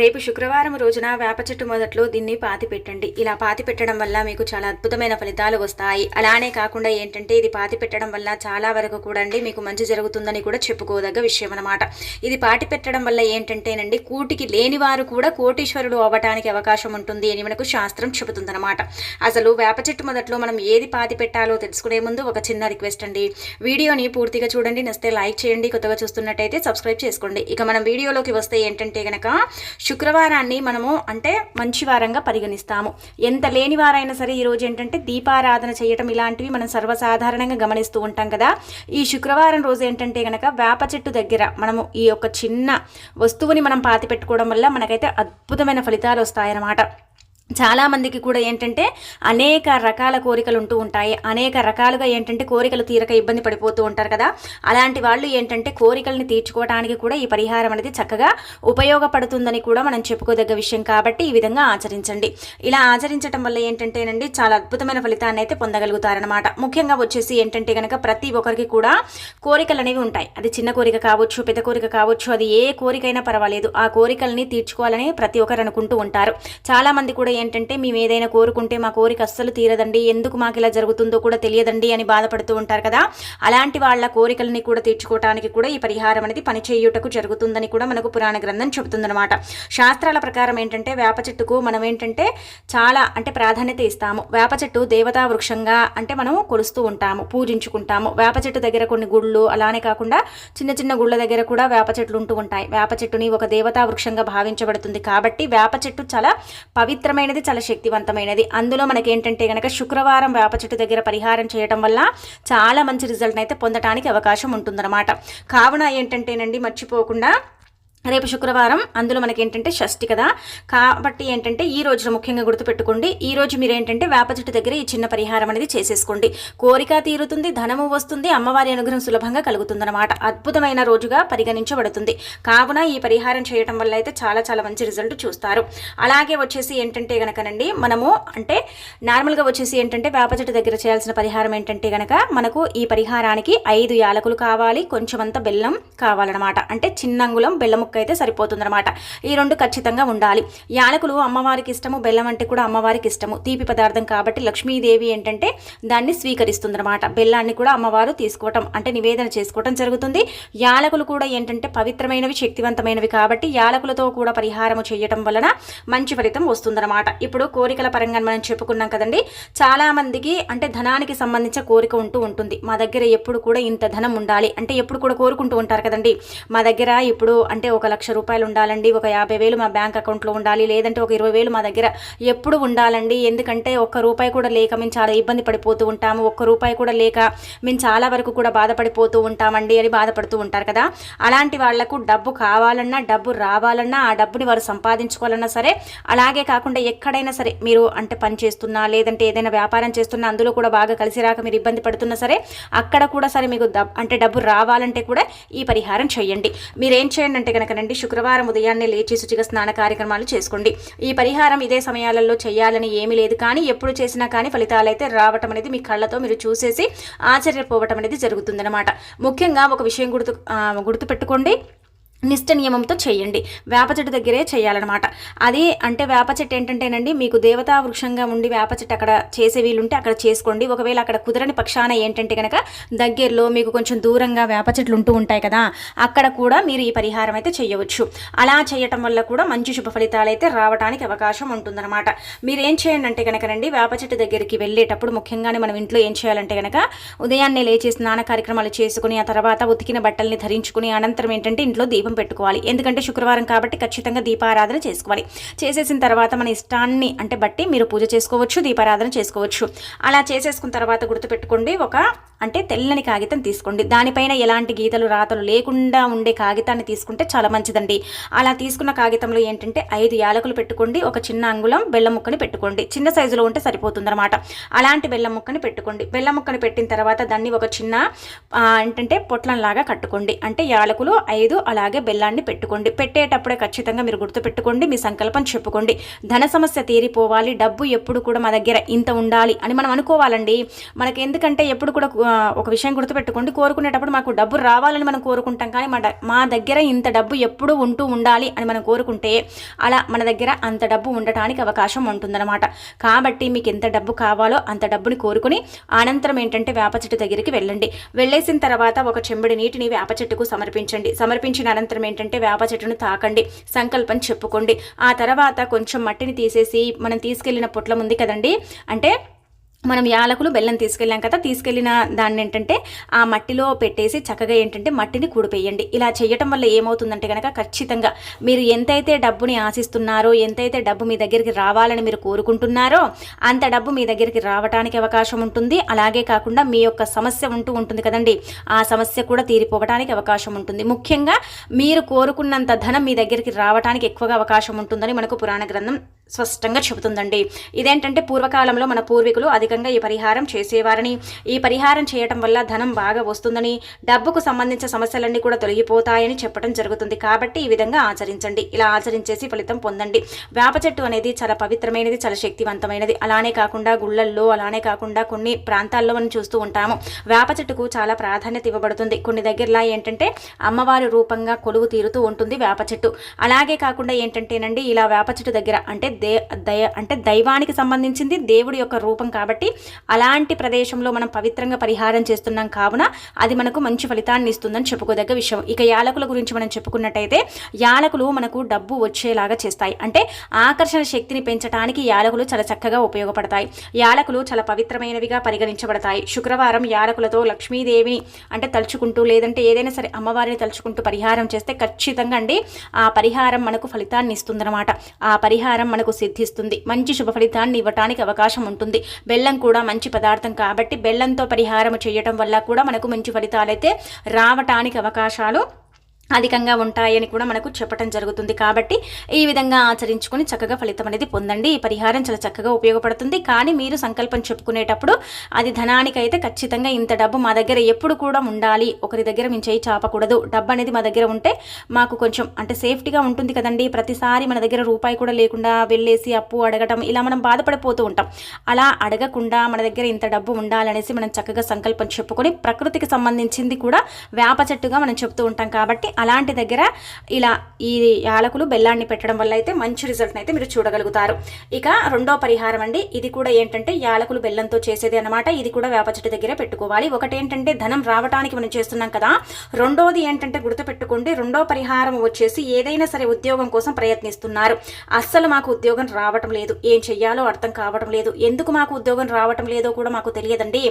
రేపు శుక్రవారం రోజున వేప చెట్టు మొదట్లో దీన్ని పాతి పెట్టండి ఇలా పాతి పెట్టడం వల్ల మీకు చాలా అద్భుతమైన ఫలితాలు వస్తాయి. అలానే కాకుండా ఏంటంటే ఇది పాతి పెట్టడం వల్ల చాలా వరకు కూడా అండి మీకు మంచి జరుగుతుందని కూడా చెప్పుకోదగ్గ విషయం అనమాట ఇది పాతి పెట్టడం వల్ల ఏంటంటేనండి కూటికి లేని వారు కూడా కోటీశ్వరుడు అవ్వటానికి అవకాశం ఉంటుంది అని మనకు శాస్త్రం చెబుతుందన్నమాట. అసలు వేప చెట్టు మొదట్లో మనం ఏది పాతి పెట్టాలో తెలుసుకునే ముందు ఒక చిన్న రిక్వెస్ట్ అండి. వీడియోని పూర్తిగా చూడండి. నస్తే లైక్ చేయండి. కొత్తగా చూస్తున్నట్టయితే సబ్స్క్రైబ్ చేసుకోండి. ఇక మనం వీడియోలోకి వస్తే ఏంటంటే కనుక శుక్రవారాన్ని మనము అంటే మంచి వారంగా పరిగణిస్తాము. ఎంత లేని వారైనా సరే ఈరోజు ఏంటంటే దీపారాధన చేయటం ఇలాంటివి మనం సర్వసాధారణంగా గమనిస్తూ ఉంటాం కదా. ఈ శుక్రవారం రోజు ఏంటంటే కనుక వేప చెట్టు దగ్గర మనము ఈ యొక్క చిన్న వస్తువుని మనం పాతి పెట్టుకోవడం వల్ల మనకైతే అద్భుతమైన ఫలితాలు వస్తాయన్నమాట. చాలామందికి కూడా ఏంటంటే అనేక రకాల కోరికలు ఉంటూ ఉంటాయి. అనేక రకాలుగా ఏంటంటే కోరికలు తీరక ఇబ్బంది పడిపోతూ ఉంటారు కదా. అలాంటి వాళ్ళు ఏంటంటే కోరికల్ని తీర్చుకోవడానికి కూడా ఈ పరిహారం అనేది చక్కగా ఉపయోగపడుతుందని కూడా మనం చెప్పుకోదగ్గ విషయం కాబట్టి ఈ విధంగా ఆచరించండి. ఇలా ఆచరించడం వల్ల ఏంటంటేనండి చాలా అద్భుతమైన ఫలితాన్ని అయితే పొందగలుగుతారనమాట ముఖ్యంగా వచ్చేసి ఏంటంటే కనుక ప్రతి ఒక్కరికి కూడా కోరికలు అనేవి ఉంటాయి. అది చిన్న కోరిక కావచ్చు పెద్ద కోరిక కావచ్చు అది ఏ కోరికైనా పర్వాలేదు. ఆ కోరికల్ని తీర్చుకోవాలని ప్రతి ఒక్కరు అనుకుంటూ ఉంటారు. చాలామంది కూడా ఏంటంటే మేము ఏదైనా కోరుకుంటే మా కోరిక అస్సలు తీరదండి. ఎందుకు మాకు ఇలా జరుగుతుందో కూడా తెలియదండి అని బాధపడుతూ ఉంటారు కదా. అలాంటి వాళ్ళ కోరికల్ని కూడా తీర్చుకోవడానికి కూడా ఈ పరిహారం అనేది పనిచేయుటకు జరుగుతుందని కూడా మనకు పురాణ గ్రంథం చెబుతుందన్నమాట. శాస్త్రాల ప్రకారం ఏంటంటే వేప చెట్టుకు మనం ఏంటంటే చాలా అంటే ప్రాధాన్యత ఇస్తాము. వేప చెట్టు దేవతా వృక్షంగా అంటే మనం కొలుస్తూ ఉంటాము పూజించుకుంటాము. వేప చెట్టు దగ్గర కొన్ని గుళ్ళు అలానే కాకుండా చిన్న చిన్న గుళ్ళ దగ్గర కూడా వేప చెట్లు ఉంటూ ఉంటాయి. వేప చెట్టుని ఒక దేవతా వృక్షంగా భావించబడుతుంది కాబట్టి వేప చెట్టు చాలా పవిత్రమైన పవిత్రమైనది చాలా శక్తివంతమైనది. అందులో మనకి ఏంటంటే కనుక శుక్రవారం వేప చెట్టు దగ్గర పరిహారం చేయడం వల్ల చాలా మంచి రిజల్ట్ అయితే పొందడానికి అవకాశం ఉంటుందన్నమాట. కావున ఏంటంటేనండి మర్చిపోకుండా రేపు శుక్రవారం అందులో మనకి ఏంటంటే షష్ఠి కదా. కాబట్టి ఏంటంటే ఈ రోజున ముఖ్యంగా గుర్తుపెట్టుకోండి ఈ రోజు మీరు ఏంటంటే వేప చెట్టు దగ్గర ఈ చిన్న పరిహారం అనేది చేసేసుకోండి. కోరిక తీరుతుంది ధనము వస్తుంది అమ్మవారి అనుగ్రహం సులభంగా కలుగుతుందన్నమాట. అద్భుతమైన రోజుగా పరిగణించబడుతుంది. కావున ఈ పరిహారం చేయడం వల్ల అయితే చాలా చాలా మంచి రిజల్ట్ చూస్తారు. అలాగే వచ్చేసి ఏంటంటే గనకనండి మనము అంటే నార్మల్గా వచ్చేసి ఏంటంటే వేప చెట్టు దగ్గర చేయాల్సిన పరిహారం ఏంటంటే గనక మనకు ఈ పరిహారానికి ఐదు యాలకులు కావాలి కొంచెమంత బెల్లం కావాలన్నమాట. అంటే చిన్నంగుళం బెల్లముక్క బెల్లం ముక్క అయితే సరిపోతుందన్నమాట. ఈ రెండు ఖచ్చితంగా ఉండాలి. యాలకులు అమ్మవారికి ఇష్టము బెల్లం అంటే కూడా అమ్మవారికి ఇష్టము. తీపి పదార్థం కాబట్టి లక్ష్మీదేవి ఏంటంటే దాన్ని స్వీకరిస్తుందన్నమాట. బెల్లాన్ని కూడా అమ్మవారు తీసుకోవటం అంటే నివేదన చేసుకోవటం జరుగుతుంది. యాలకులు కూడా ఏంటంటే పవిత్రమైనవి శక్తివంతమైనవి కాబట్టి యాలకులతో కూడా పరిహారము చేయటం వలన మంచి ఫలితం వస్తుందన్నమాట. ఇప్పుడు కోరికల పరంగా మనం చెప్పుకున్నాం కదండి. చాలా మందికి అంటే ధనానికి సంబంధించిన కోరిక ఉంటూ ఉంటుంది. మా దగ్గర ఎప్పుడు కూడా ఇంత ధనం ఉండాలి. అంటే ఎప్పుడు కూడా కోరుకుంటూ ఉంటారు కదండి. మా దగ్గర ఇప్పుడు అంటే ఒక లక్ష రూపాయలు ఉండాలండి ఒక యాభై వేలు మా బ్యాంక్ అకౌంట్లో ఉండాలి లేదంటే ఒక ఇరవై వేలు మా దగ్గర ఎప్పుడు ఉండాలండి. ఎందుకంటే ఒక్క రూపాయి కూడా లేక మేము చాలా ఇబ్బంది పడిపోతూ ఉంటాము. ఒక్క రూపాయి కూడా లేక మేము చాలా వరకు కూడా బాధపడిపోతూ ఉంటామండి అని బాధపడుతూ ఉంటారు కదా. అలాంటి వాళ్ళకు డబ్బు కావాలన్నా డబ్బు రావాలన్నా ఆ డబ్బుని వారు సంపాదించుకోవాలన్నా సరే అలాగే కాకుండా ఎక్కడైనా సరే మీరు అంటే పని చేస్తున్నా లేదంటే ఏదైనా వ్యాపారం చేస్తున్నా అందులో కూడా బాగా కలిసి రాక మీరు ఇబ్బంది పడుతున్నా సరే అక్కడ కూడా సరే మీకు అంటే డబ్బు రావాలంటే కూడా ఈ పరిహారం చేయండి. మీరు ఏం చేయండి అంటే నుండి శుక్రవారం ఉదయాన్నే లేచి శుచిగా స్నాన కార్యక్రమాలు చేసుకోండి. ఈ పరిహారం ఇదే సమయాలలో చేయాలని ఏమీ లేదు. కానీ ఎప్పుడు చేసినా కానీ ఫలితాలు అయితే రావటం అనేది మీ కళ్ళతో మీరు చూసేసి ఆశ్చర్యపోవటం అనేది జరుగుతుందన్నమాట. ముఖ్యంగా ఒక విషయం గుర్తు గుర్తుపెట్టుకోండి. నిష్ట నియమంతో చేయండి. వేప చెట్టు దగ్గరే చేయాలన్నమాట. అది అంటే వేప చెట్టు ఏంటంటేనండి మీకు దేవతా వృక్షంగా ఉండి వేప చెట్టు అక్కడ చేసే వీలుంటే అక్కడ చేసుకోండి. ఒకవేళ అక్కడ కుదరని పక్షాన ఏంటంటే కనుక దగ్గరలో మీకు కొంచెం దూరంగా వేప చెట్లు ఉంటూ ఉంటాయి కదా అక్కడ కూడా మీరు ఈ పరిహారం అయితే చేయవచ్చు. అలా చేయటం వల్ల కూడా మంచి శుభ ఫలితాలు అయితే రావడానికి అవకాశం ఉంటుందన్నమాట. మీరు ఏం చేయండి అంటే కనుకనండి వేప చెట్టు దగ్గరికి వెళ్ళేటప్పుడు ముఖ్యంగానే మనం ఇంట్లో ఏం చేయాలంటే కనుక ఉదయాన్నే లేచి స్నాన కార్యక్రమాలు చేసుకుని ఆ తర్వాత ఉతికిన బట్టల్ని ధరించుకుని అనంతరం ఏంటంటే ఇంట్లో దీపం పెట్టుకోవాలి. ఎందుకంటే శుక్రవారం కాబట్టి ఖచ్చితంగా దీపారాధన చేసుకోవాలి. చేసేసిన తర్వాత మన ఇష్టాన్ని అంటే బట్టి మీరు పూజ చేసుకోవచ్చు దీపారాధన చేసుకోవచ్చు. అలా చేసేసుకున్న తర్వాత గుర్తుపెట్టుకోండి ఒక అంటే తెల్లని కాగితం తీసుకోండి. దానిపైన ఎలాంటి గీతలు రాతలు లేకుండా ఉండే కాగితాన్ని తీసుకుంటే చాలా మంచిదండి. అలా తీసుకున్న కాగితంలో ఏంటంటే ఐదు యాలకులు పెట్టుకోండి ఒక చిన్న అంగుళం బెల్లం ముక్కని పెట్టుకోండి. చిన్న సైజులో ఉంటే సరిపోతుందన్నమాట. అలాంటి బెల్లం ముక్కని పెట్టుకోండి. బెల్లం ముక్కని పెట్టిన తర్వాత దాన్ని ఒక చిన్న ఏంటంటే పొట్లంలాగా కట్టుకోండి. అంటే యాలకులు ఐదు అలాగే బెల్లాన్ని పెట్టుకోండి. పెట్టేటప్పుడే ఖచ్చితంగా మీరు గుర్తుపెట్టుకోండి మీ సంకల్పం చెప్పుకోండి. ధన సమస్య తీరిపోవాలి డబ్బు ఎప్పుడు కూడా మా దగ్గర ఇంత ఉండాలి అని మనం అనుకోవాలండి. మనకి ఎందుకంటే ఎప్పుడు కూడా ఒక విషయం గుర్తుపెట్టుకోండి. కోరుకునేటప్పుడు మాకు డబ్బు రావాలని మనం కోరుకుంటాం కానీ మా మా దగ్గర ఇంత డబ్బు ఎప్పుడు ఉంటూ ఉండాలి అని మనం కోరుకుంటే అలా మన దగ్గర అంత డబ్బు ఉండటానికి అవకాశం ఉంటుందన్నమాట. కాబట్టి మీకు ఎంత డబ్బు కావాలో అంత డబ్బుని కోరుకుని అనంతరం ఏంటంటే వేప చెట్టు దగ్గరికి వెళ్ళండి. వెళ్ళేసిన తర్వాత ఒక చెంబడి నీటిని వేప చెట్టుకు సమర్పించండి. సమర్పించిన అనంతరం ఏంటంటే వేప చెట్టును తాకండి సంకల్పం చెప్పుకోండి. ఆ తర్వాత కొంచెం మట్టిని తీసేసి మనం తీసుకెళ్ళిన పొట్లం ఉంది కదండి? అంటే మనం యాలకులు బెల్లం తీసుకెళ్ళాం కదా తీసుకెళ్ళిన దాన్ని ఏంటంటే ఆ మట్టిలో పెట్టేసి చక్కగా ఏంటంటే మట్టిని కూడిపేయండి ఇలా చేయటం వల్ల ఏమవుతుందంటే కనుక ఖచ్చితంగా మీరు ఎంతైతే డబ్బుని ఆశిస్తున్నారో ఎంతైతే డబ్బు మీ దగ్గరికి రావాలని మీరు కోరుకుంటున్నారో అంత డబ్బు మీ దగ్గరికి రావడానికి అవకాశం ఉంటుంది. అలాగే కాకుండా మీ యొక్క సమస్య ఉంటూ ఉంటుంది కదండి. ఆ సమస్య కూడా తీరిపోవడానికి అవకాశం ఉంటుంది. ముఖ్యంగా మీరు కోరుకున్నంత ధనం మీ దగ్గరికి రావడానికి ఎక్కువగా అవకాశం ఉంటుందని మనకు పురాణ గ్రంథం స్పష్టంగా చెబుతుందండి. ఇదేంటంటే పూర్వకాలంలో మన పూర్వీకులు అధికంగా ఈ పరిహారం చేసేవారని ఈ పరిహారం చేయటం వల్ల ధనం బాగా వస్తుందని డబ్బుకు సంబంధించిన సమస్యలన్నీ కూడా తొలగిపోతాయని చెప్పడం జరుగుతుంది. కాబట్టి ఈ విధంగా ఆచరించండి. ఇలా ఆచరించేసి ఫలితం పొందండి. వేప చెట్టు అనేది చాలా పవిత్రమైనది చాలా శక్తివంతమైనది. అలానే కాకుండా గుళ్ళల్లో అలానే కాకుండా కొన్ని ప్రాంతాల్లో మనం చూస్తూ ఉంటాము. వేప చెట్టుకు చాలా ప్రాధాన్యత ఇవ్వబడుతుంది. కొన్ని దగ్గరలా ఏంటంటే అమ్మవారి రూపంగా కొలువు తీరుతూ ఉంటుంది వేప చెట్టు. అలాగే కాకుండా ఏంటంటేనండి ఇలా వేప చెట్టు దగ్గర అంటే దే దయ అంటే దైవానికి సంబంధించింది దేవుడి యొక్క రూపం కాబట్టి అలాంటి ప్రదేశంలో మనం పవిత్రంగా పరిహారం చేస్తున్నాం కావున అది మనకు మంచి ఫలితాన్ని ఇస్తుందని చెప్పుకోదగ్గ విషయం. ఇక యాలకుల గురించి మనం చెప్పుకున్నట్టయితే యాలకులు మనకు డబ్బు వచ్చేలాగా చేస్తాయి. అంటే ఆకర్షణ శక్తిని పెంచడానికి యాలకులు చాలా చక్కగా ఉపయోగపడతాయి. యాలకులు చాలా పవిత్రమైనవిగా పరిగణించబడతాయి. శుక్రవారం యాలకులతో లక్ష్మీదేవిని అంటే తలుచుకుంటూ లేదంటే ఏదైనా సరే అమ్మవారిని తలుచుకుంటూ పరిహారం చేస్తే ఖచ్చితంగా అండి ఆ పరిహారం మనకు ఫలితాన్ని ఇస్తుందన్నమాట. ఆ పరిహారం మనకు సిద్ధిస్తుంది. మంచి శుభ ఫలితాన్ని ఇవ్వటానికి అవకాశం ఉంటుంది. బెల్లం కూడా మంచి పదార్థం కాబట్టి బెల్లంతో పరిహారం చేయటం వల్ల కూడా మనకు మంచి ఫలితాలైతే రావటానికి అవకాశాలు అధికంగా ఉంటాయని కూడా మనకు చెప్పడం జరుగుతుంది. కాబట్టి ఈ విధంగా ఆచరించుకొని చక్కగా ఫలితం అనేది పొందండి. ఈ పరిహారం చాలా చక్కగా ఉపయోగపడుతుంది. కానీ మీరు సంకల్పం చెప్పుకునేటప్పుడు అది ధనానికి అయితే ఖచ్చితంగా ఇంత డబ్బు మా దగ్గర ఎప్పుడు కూడా ఉండాలి. ఒకరి దగ్గర మేము చేయి చాపకూడదు. డబ్బు అనేది మా దగ్గర ఉంటే మాకు కొంచెం అంటే సేఫ్టీగా ఉంటుంది కదండి. ప్రతిసారి మన దగ్గర రూపాయి కూడా లేకుండా వెళ్ళేసి అప్పు అడగటం ఇలా మనం బాధపడిపోతూ ఉంటాం. అలా అడగకుండా మన దగ్గర ఇంత డబ్బు ఉండాలనేసి మనం చక్కగా సంకల్పం చెప్పుకొని ప్రకృతికి సంబంధించింది కూడా వేప చెట్టుగా మనం చెప్తూ ఉంటాం. కాబట్టి అలాంటి దగ్గర ఇలా ఈ యాలకులు బెల్లాన్ని పెట్టడం వల్ల అయితే మంచి రిజల్ట్ని అయితే మీరు చూడగలుగుతారు. ఇక రెండో పరిహారం అండి. ఇది కూడా ఏంటంటే యాలకులు బెల్లంతో చేసేది అనమాట ఇది కూడా వేప చెట్టు దగ్గర పెట్టుకోవాలి. ఒకటి ఏంటంటే ధనం రావడానికి మనం చేస్తున్నాం కదా. రెండోది ఏంటంటే గుర్తుపెట్టుకోండి. రెండో పరిహారం వచ్చేసి ఏదైనా సరే ఉద్యోగం కోసం ప్రయత్నిస్తున్నారు. అస్సలు మాకు ఉద్యోగం రావటం లేదు. ఏం చెయ్యాలో అర్థం కావటం లేదు. ఎందుకు మాకు ఉద్యోగం రావటం లేదో కూడా మాకు తెలియదండి.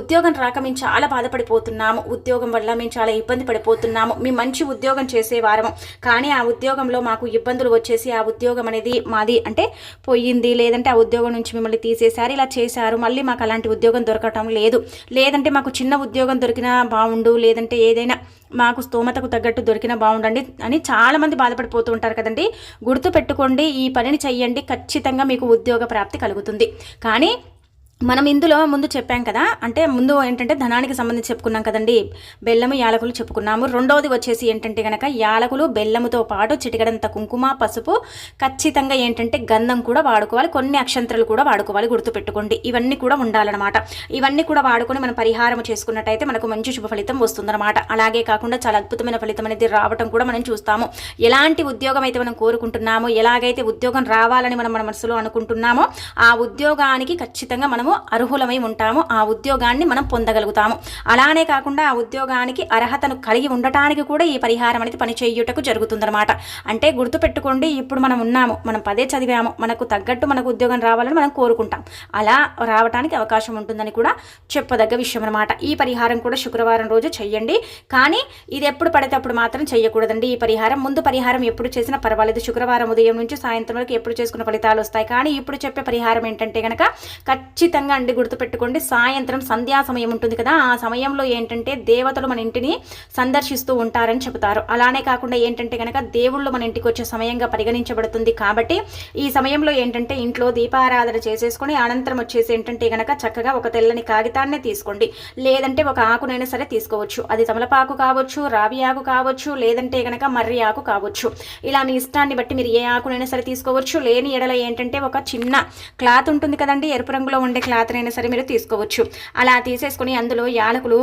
ఉద్యోగం రాక మేము చాలా బాధపడిపోతున్నాము. ఉద్యోగం వల్ల మేము చాలా ఇబ్బంది పడిపోతున్నాము. మీ మంచి ఉద్యోగం చేసేవారము కానీ ఆ ఉద్యోగంలో మాకు ఇబ్బందులు వచ్చేసి ఆ ఉద్యోగం అనేది మాది అంటే పోయింది. లేదంటే ఆ ఉద్యోగం నుంచి మిమ్మల్ని తీసేశారు ఇలా చేశారు. మళ్ళీ మాకు అలాంటి ఉద్యోగం దొరకటం లేదు. లేదంటే మాకు చిన్న ఉద్యోగం దొరికినా బాగుండు లేదంటే ఏదైనా మాకు స్తోమతకు తగ్గట్టు దొరికినా బాగుండండి అని చాలామంది బాధపడిపోతూ ఉంటారు కదండి. గుర్తు పెట్టుకోండి ఈ పనిని చెయ్యండి. ఖచ్చితంగా మీకు ఉద్యోగ ప్రాప్తి కలుగుతుంది. కానీ మనం ఇందులో ముందు చెప్పాం కదా అంటే ముందు ఏంటంటే ధనానికి సంబంధించి చెప్పుకున్నాం కదండి బెల్లము యాలకులు చెప్పుకున్నాము. రెండవది వచ్చేసి ఏంటంటే కనుక యాలకులు బెల్లముతో పాటు చిటికడంత కుంకుమ పసుపు ఖచ్చితంగా ఏంటంటే గంధం కూడా వాడుకోవాలి కొన్ని అక్షంతలు కూడా వాడుకోవాలి గుర్తుపెట్టుకోండి. ఇవన్నీ కూడా ఉండాలన్నమాట. ఇవన్నీ కూడా వాడుకొని మనం పరిహారం చేసుకున్నట్టయితే మనకు మంచి శుభ ఫలితం వస్తుందన్నమాట. అలాగే కాకుండా చాలా అద్భుతమైన ఫలితం అనేది రావటం కూడా మనం చూస్తాము. ఎలాంటి ఉద్యోగం అయితే మనం కోరుకుంటున్నామో ఎలాగైతే ఉద్యోగం రావాలని మనం మన మనసులో అనుకుంటున్నామో ఆ ఉద్యోగానికి ఖచ్చితంగా మనము అర్హులమై ఉంటాము ఆ ఉద్యోగాన్ని మనం పొందగలుగుతాము. అలానే కాకుండా ఆ ఉద్యోగానికి అర్హతను కలిగి ఉండటానికి కూడా ఈ పరిహారం అనేది పని చేయుటకు జరుగుతుందన్నమాట. అంటే గుర్తుపెట్టుకోండి ఇప్పుడు మనం ఉన్నాము మనం పదే చదివాము మనకు తగ్గట్టు మనకు ఉద్యోగం రావాలని మనం కోరుకుంటాం. అలా రావడానికి అవకాశం ఉంటుందని కూడా చెప్పదగ్గ విషయం అనమాట ఈ పరిహారం కూడా శుక్రవారం రోజు చెయ్యండి. కానీ ఇది ఎప్పుడు పడితే అప్పుడు మాత్రం చెయ్యకూడదండి. ఈ పరిహారం ముందు పరిహారం ఎప్పుడు చేసినా పర్వాలేదు. శుక్రవారం ఉదయం నుంచి సాయంత్రం వరకు ఎప్పుడు చేసుకున్న ఫలితాలు వస్తాయి. కానీ ఇప్పుడు చెప్పే పరిహారం ఏంటంటే కనుక ఖచ్చితంగా ఖచ్చితంగా అండి గుర్తుపెట్టుకోండి. సాయంత్రం సంధ్యా సమయం ఉంటుంది కదా ఆ సమయంలో ఏంటంటే దేవతలు మన ఇంటిని సందర్శిస్తూ ఉంటారని చెబుతారు. అలానే కాకుండా ఏంటంటే కనుక దేవుళ్ళు మన ఇంటికి వచ్చే సమయంగా పరిగణించబడుతుంది కాబట్టి ఈ సమయంలో ఏంటంటే ఇంట్లో దీపారాధన చేసేసుకొని అనంతరం వచ్చేసి ఏంటంటే గనక చక్కగా ఒక తెల్లని కాగితాన్ని తీసుకోండి. లేదంటే ఒక ఆకునైనా సరే తీసుకోవచ్చు. అది తమలపాకు కావచ్చు రావి ఆకు కావచ్చు లేదంటే కనుక మర్రి ఆకు కావచ్చు. ఇలా మీ ఇష్టాన్ని బట్టి మీరు ఏ ఆకునైనా సరే తీసుకోవచ్చు. లేని ఎడల ఏంటంటే ఒక చిన్న క్లాత్ ఉంటుంది కదండి ఎరుపు రంగులో ఉండే క్లాత్ అయినా సరే మీరు తీసుకోవచ్చు. అలా తీసేసుకొని అందులో యాలకులు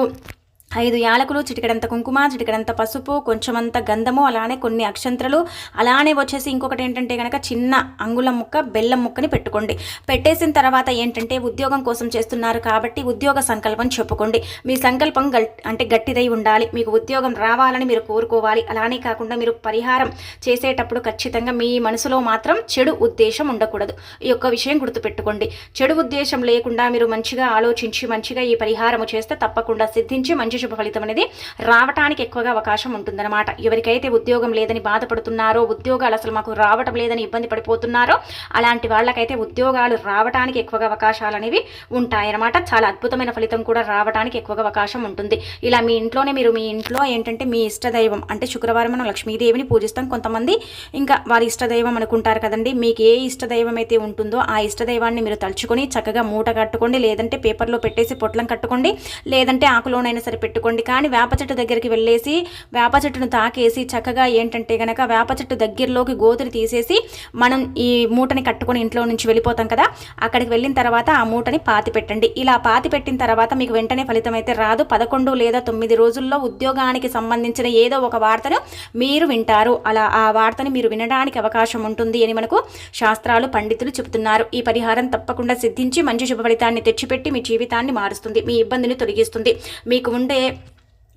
ఐదు యాలకులు చిటికడంత కుంకుమ చిటికడంత పసుపు కొంచెమంత గంధము అలానే కొన్ని అక్షంత్రలు. అలానే వచ్చేసి ఇంకొకటి ఏంటంటే కనుక చిన్న అంగుళం ముక్క బెల్లం ముక్కని పెట్టుకోండి. పెట్టేసిన తర్వాత ఏంటంటే ఉద్యోగం కోసం చేస్తున్నారు కాబట్టి ఉద్యోగ సంకల్పం చెప్పుకోండి. మీ సంకల్పం అంటే గట్టిదై ఉండాలి. మీకు ఉద్యోగం రావాలని మీరు కోరుకోవాలి. అలానే కాకుండా మీరు పరిహారం చేసేటప్పుడు ఖచ్చితంగా మీ మనసులో మాత్రం చెడు ఉద్దేశం ఉండకూడదు. ఈ యొక్క విషయం గుర్తుపెట్టుకోండి. చెడు ఉద్దేశం లేకుండా మీరు మంచిగా ఆలోచించి మంచిగా ఈ పరిహారము చేస్తే తప్పకుండా సిద్ధించి మంచి శుభ ఫలితం అనేది రావటానికి ఎక్కువగా అవకాశం ఉంటుందన్నమాట. ఎవరికైతే ఉద్యోగం లేదని బాధపడుతున్నారో ఉద్యోగాలు అసలు మాకు రావటం లేదని ఇబ్బంది పడిపోతున్నారో అలాంటి వాళ్ళకైతే ఉద్యోగాలు రావటానికి ఎక్కువగా అవకాశాలు అనేవి ఉంటాయన్నమాట. చాలా అద్భుతమైన ఫలితం కూడా రావడానికి ఎక్కువగా అవకాశం ఉంటుంది. ఇలా మీ ఇంట్లోనే మీరు మీ ఇంట్లో ఏంటంటే మీ ఇష్టదైవం అంటే శుక్రవారం మనం లక్ష్మీదేవిని పూజిస్తాం కొంతమంది. ఇంకా వారి ఇష్టదైవం అనుకుంటారు కదండి మీకు ఏ ఇష్టదైవం అయితే ఉంటుందో ఆ ఇష్టదైవాన్ని మీరు తలుచుకొని చక్కగా మూట కట్టుకోండి లేదంటే పేపర్లో పెట్టేసి పొట్లం కట్టుకోండి లేదంటే ఆకులోనైనా సరే పెట్టుకోండి. కానీ వేప చెట్టు దగ్గరికి వెళ్ళేసి వేప చెట్టును తాకేసి చక్కగా ఏంటంటే కనుక వేప చెట్టు దగ్గరలోకి గోతులు తీసేసి మనం ఈ మూటని కట్టుకొని ఇంట్లో నుంచి వెళ్ళిపోతాం కదా అక్కడికి వెళ్ళిన తర్వాత ఆ మూటని పాతి పెట్టండి. ఇలా పాతి పెట్టిన తర్వాత మీకు వెంటనే ఫలితం అయితే రాదు. పదకొండు లేదా తొమ్మిది రోజుల్లో ఉద్యోగానికి సంబంధించిన ఏదో ఒక వార్తను మీరు వింటారు. అలా ఆ వార్తని మీరు వినడానికి అవకాశం ఉంటుంది అని మనకు శాస్త్రాలు పండితులు చెబుతున్నారు. ఈ పరిహారం తప్పకుండా సిద్ధించి మంచి శుభ ఫలితాన్ని తెచ్చిపెట్టి మీ జీవితాన్ని మారుస్తుంది. మీ ఇబ్బందిని తొలగిస్తుంది. మీకు ఉండే え?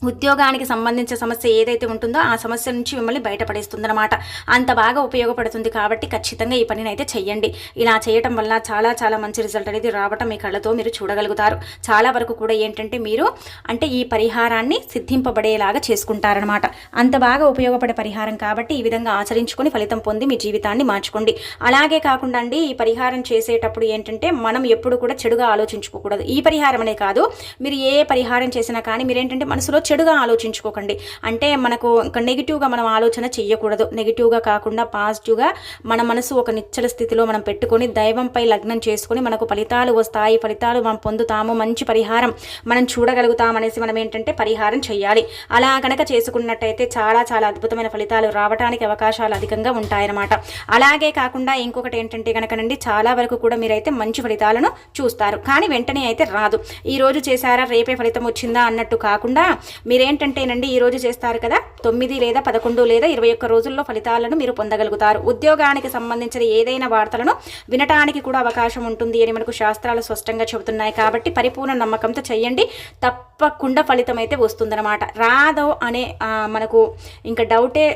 ఉద్యోగానికి సంబంధించిన సమస్య ఏదైతే ఉంటుందో ఆ సమస్య నుంచి మిమ్మల్ని బయటపడేస్తుందన్నమాట. అంత బాగా ఉపయోగపడుతుంది కాబట్టి ఖచ్చితంగా ఈ పనిని అయితే చెయ్యండి. ఇలా చేయటం వల్ల చాలా చాలా మంచి రిజల్ట్ అనేది రావటం మీ కళ్ళతో మీరు చూడగలుగుతారు. చాలా వరకు కూడా ఏంటంటే మీరు అంటే ఈ పరిహారాన్ని సిద్ధింపబడేలాగా చేసుకుంటారనమాట అంత బాగా ఉపయోగపడే పరిహారం కాబట్టి ఈ విధంగా ఆచరించుకొని ఫలితం పొంది మీ జీవితాన్ని మార్చుకోండి. అలాగే కాకుండా అండి ఈ పరిహారం చేసేటప్పుడు ఏంటంటే మనం ఎప్పుడు కూడా చెడుగా ఆలోచించుకోకూడదు. ఈ పరిహారం అనే కాదు మీరు ఏ పరిహారం చేసినా కానీ మీరేంటంటే మనసులో చెడుగా ఆలోచించుకోకండి. అంటే మనకు ఇంకా నెగిటివ్గా మనం ఆలోచన చేయకూడదు నెగిటివ్గా కాకుండా పాజిటివ్గా మన మనసు ఒక నిచ్చల స్థితిలో మనం పెట్టుకొని దైవంపై లగ్నం చేసుకొని మనకు ఫలితాలు వస్తాయి ఫలితాలు మనం పొందుతాము మంచి పరిహారం మనం చూడగలుగుతాం అనేసి మనం ఏంటంటే పరిహారం చేయాలి అలా కనుక చేసుకున్నట్టయితే చాలా చాలా అద్భుతమైన ఫలితాలు రావడానికి అవకాశాలు అధికంగా ఉంటాయన్నమాట. అలాగే కాకుండా ఇంకొకటి ఏంటంటే కనుకనండి చాలా వరకు కూడా మీరైతే మంచి ఫలితాలను చూస్తారు. కానీ వెంటనే అయితే రాదు. ఈ రోజు చేశారా రేపే ఫలితం వచ్చిందా అన్నట్టు కాకుండా మీరేంటంటేనండి ఈరోజు చేస్తారు కదా? తొమ్మిది లేదా పదకొండు లేదా ఇరవై ఒక్క రోజుల్లో ఫలితాలను మీరు పొందగలుగుతారు. ఉద్యోగానికి సంబంధించిన ఏదైనా వార్తలను వినటానికి కూడా అవకాశం ఉంటుంది అని మనకు శాస్త్రాలు స్పష్టంగా చెబుతున్నాయి. కాబట్టి పరిపూర్ణ నమ్మకంతో చెయ్యండి. తప్పకుండా ఫలితం అయితే వస్తుందన్నమాట. రాదో అనే మనకు ఇంకా డౌటే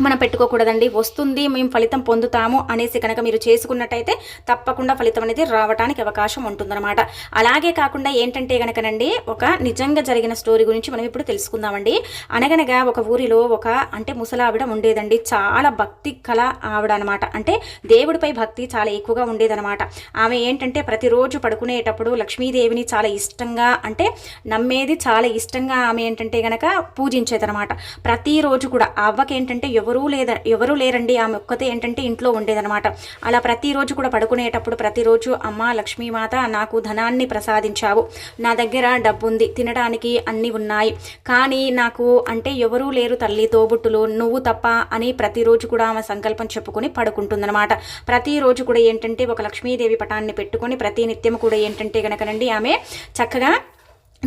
మనం పెట్టుకోకూడదండి. వస్తుంది మేము ఫలితం పొందుతాము అనేసి కనుక మీరు చేసుకున్నట్టయితే తప్పకుండా ఫలితం అనేది రావడానికి అవకాశం ఉంటుందన్నమాట. అలాగే కాకుండా ఏంటంటే కనుకనండి ఒక నిజంగా జరిగిన స్టోరీ గురించి మనం ఇప్పుడు తెలుసుకుందామండి. అనగనగా ఒక ఊరిలో ఒక అంటే ముసలావిడ ఉండేదండి. చాలా భక్తి కళ ఆవిడ అనమాట అంటే దేవుడిపై భక్తి చాలా ఎక్కువగా ఉండేదనమాట ఆమె ఏంటంటే ప్రతిరోజు పడుకునేటప్పుడు లక్ష్మీదేవిని చాలా ఇష్టంగా అంటే నమ్మేది చాలా ఇష్టంగా ఆమె ఏంటంటే కనుక పూజించేదనమాట ప్రతిరోజు కూడా అవ్వకేంటంటే ఎవరూ లేదా ఎవరూ లేరండి. ఆమె ఒక్కతే ఏంటంటే ఇంట్లో ఉండేదనమాట అలా ప్రతిరోజు కూడా పడుకునేటప్పుడు ప్రతిరోజు అమ్మ లక్ష్మీమాత నాకు ధనాన్ని ప్రసాదించావు. నా దగ్గర డబ్బు ఉంది తినడానికి అన్నీ ఉన్నాయి. కానీ నాకు అంటే ఎవరూ లేరు తల్లి తోబుట్టులు. నువ్వు తప్ప అని ప్రతిరోజు కూడా ఆమె సంకల్పం చెప్పుకొని పడుకుంటుందన్నమాట. ప్రతిరోజు కూడా ఏంటంటే ఒక లక్ష్మీదేవి పటాన్ని పెట్టుకొని ప్రతి నిత్యం కూడా ఏంటంటే కనుకనండి ఆమె చక్కగా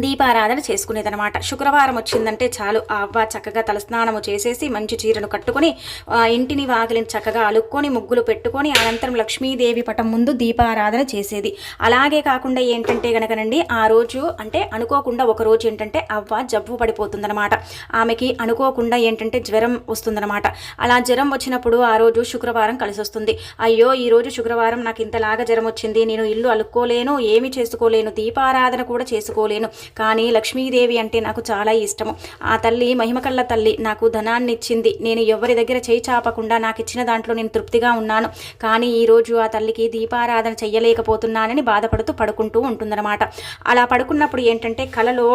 దీపారాధన చేసుకునేదనమాట శుక్రవారం వచ్చిందంటే చాలు. ఆ అవ్వ చక్కగా తలస్నానము చేసేసి మంచి చీరను కట్టుకొని ఇంటిని వాకిలిని చక్కగా అలుక్కొని ముగ్గులు పెట్టుకొని అనంతరం లక్ష్మీదేవి పటం ముందు దీపారాధన చేసేది. అలాగే కాకుండా ఏంటంటే గనకనండి ఆ రోజు అంటే అనుకోకుండా ఒక రోజు ఏంటంటే అవ్వ జబ్బు పడిపోతుందనమాట ఆమెకి అనుకోకుండా ఏంటంటే జ్వరం వస్తుందనమాట అలా జ్వరం వచ్చినప్పుడు ఆ రోజు శుక్రవారం కలిసి వస్తుంది అయ్యో ఈ రోజు శుక్రవారం నాకు ఇంతలాగా జ్వరం వచ్చింది. నేను ఇల్లు అలుక్కోలేను ఏమి చేసుకోలేను దీపారాధన కూడా చేసుకోలేను. కానీ లక్ష్మీదేవి అంటే నాకు చాలా ఇష్టము. ఆ తల్లి మహిమకళ్ళ తల్లి నాకు ధనాన్ని ఇచ్చింది నేను ఎవరి దగ్గర చేయి చాపకుండా నాకు ఇచ్చిన దాంట్లో నేను తృప్తిగా ఉన్నాను. కానీ ఈరోజు ఆ తల్లికి దీపారాధన చెయ్యలేకపోతున్నానని బాధపడుతూ పడుకుంటూ ఉంటుందన్నమాట. అలా పడుకున్నప్పుడు ఏంటంటే కలలో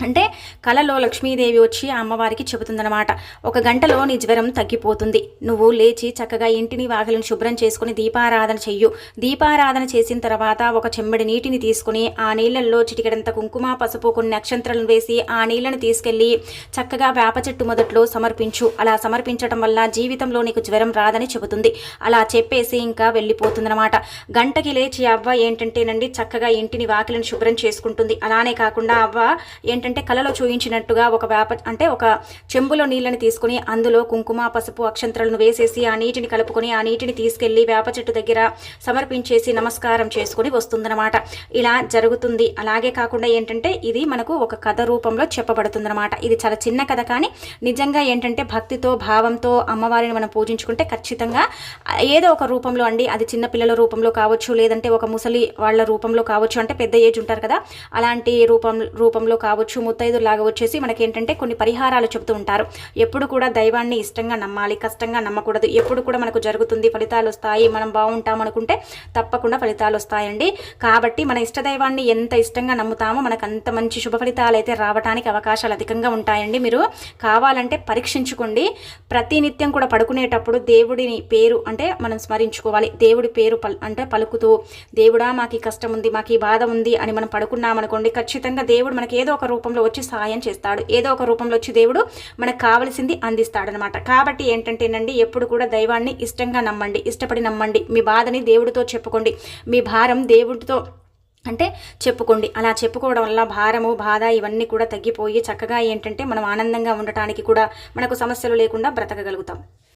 అంటే కలలో లక్ష్మీదేవి వచ్చి ఆ అమ్మవారికి చెబుతుందనమాట ఒక గంటలో నీ జ్వరం తగ్గిపోతుంది. నువ్వు లేచి చక్కగా ఇంటిని వాకిలిని శుభ్రం చేసుకుని దీపారాధన చెయ్యు. దీపారాధన చేసిన తర్వాత ఒక చెమ్మడి నీటిని తీసుకుని ఆ నీళ్ళల్లో చిటికెడంత కుంకుమ పసుపు కొన్ని నక్షత్రాలను వేసి ఆ నీళ్ళను తీసుకెళ్ళి చక్కగా వేప చెట్టు మొదట్లో సమర్పించు. అలా సమర్పించడం వల్ల జీవితంలో నీకు జ్వరం రాదని చెబుతుంది. అలా చెప్పేసి ఇంకా వెళ్ళిపోతుందనమాట గంటకి లేచి అవ్వ ఏంటంటేనండి చక్కగా ఇంటిని వాకిలను శుభ్రం చేసుకుంటుంది. అలానే కాకుండా అవ్వ ఏంటంటే కలలో చూయించినట్టుగా ఒక వేప అంటే ఒక చెంబులో నీళ్ళని తీసుకుని అందులో కుంకుమ పసుపు అక్షంతరాలను వేసేసి ఆ నీటిని కలుపుకొని ఆ నీటిని తీసుకెళ్ళి వేప చెట్టు దగ్గర సమర్పించేసి నమస్కారం చేసుకుని వస్తుందన్నమాట. ఇలా జరుగుతుంది. అలాగే కాకుండా ఏంటంటే ఇది మనకు ఒక కథ రూపంలో చెప్పబడుతుందన్నమాట. ఇది చాలా చిన్న కథ కానీ నిజంగా ఏంటంటే భక్తితో భావంతో అమ్మవారిని మనం పూజించుకుంటే ఖచ్చితంగా ఏదో ఒక రూపంలో అండి. అది చిన్న పిల్లల రూపంలో కావచ్చు లేదంటే ఒక ముసలి వాళ్ళ రూపంలో కావచ్చు అంటే పెద్ద ఏజ్ ఉంటారు కదా. అలాంటి రూపం రూపంలో కావచ్చు. ముత్తైదులాగా వచ్చేసి మనకి ఏంటంటే కొన్ని పరిహారాలు చెబుతూ ఉంటారు. ఎప్పుడు కూడా దైవాన్ని ఇష్టంగా నమ్మాలి కష్టంగా నమ్మకూడదు. ఎప్పుడు కూడా మనకు జరుగుతుంది ఫలితాలు వస్తాయి మనం బాగుంటాం అనుకుంటే తప్పకుండా ఫలితాలు వస్తాయండి. కాబట్టి మన ఇష్ట దైవాన్ని ఎంత ఇష్టంగా నమ్ముతామో మనకు అంత మంచి శుభ ఫలితాలు అయితే రావడానికి అవకాశాలు అధికంగా ఉంటాయండి. మీరు కావాలంటే పరీక్షించుకోండి. ప్రతినిత్యం కూడా పడుకునేటప్పుడు దేవుడిని పేరు అంటే మనం స్మరించుకోవాలి. దేవుడి పేరు పల్ అంటే పలుకుతూ దేవుడా మాకు కష్టం ఉంది మాకు ఈ బాధ ఉంది అని మనం పడుకున్నామనుకోండి ఖచ్చితంగా దేవుడు మనకి ఏదో ఒక రూపంలో వచ్చి సహాయం చేస్తాడు. ఏదో ఒక రూపంలో వచ్చి దేవుడు మనకు కావలసింది అందిస్తాడనమాట. కాబట్టి ఏంటంటేనండి ఎప్పుడు కూడా దైవాన్ని ఇష్టంగా నమ్మండి. ఇష్టపడి నమ్మండి. మీ బాధని దేవుడితో చెప్పుకోండి. మీ భారం దేవుడితో అంటే చెప్పుకోండి. అలా చెప్పుకోవడం వల్ల భారము బాధ ఇవన్నీ కూడా తగ్గిపోయి చక్కగా ఏంటంటే మనం ఆనందంగా ఉండటానికి కూడా మనకు సమస్యలు లేకుండా బ్రతకగలుగుతాం.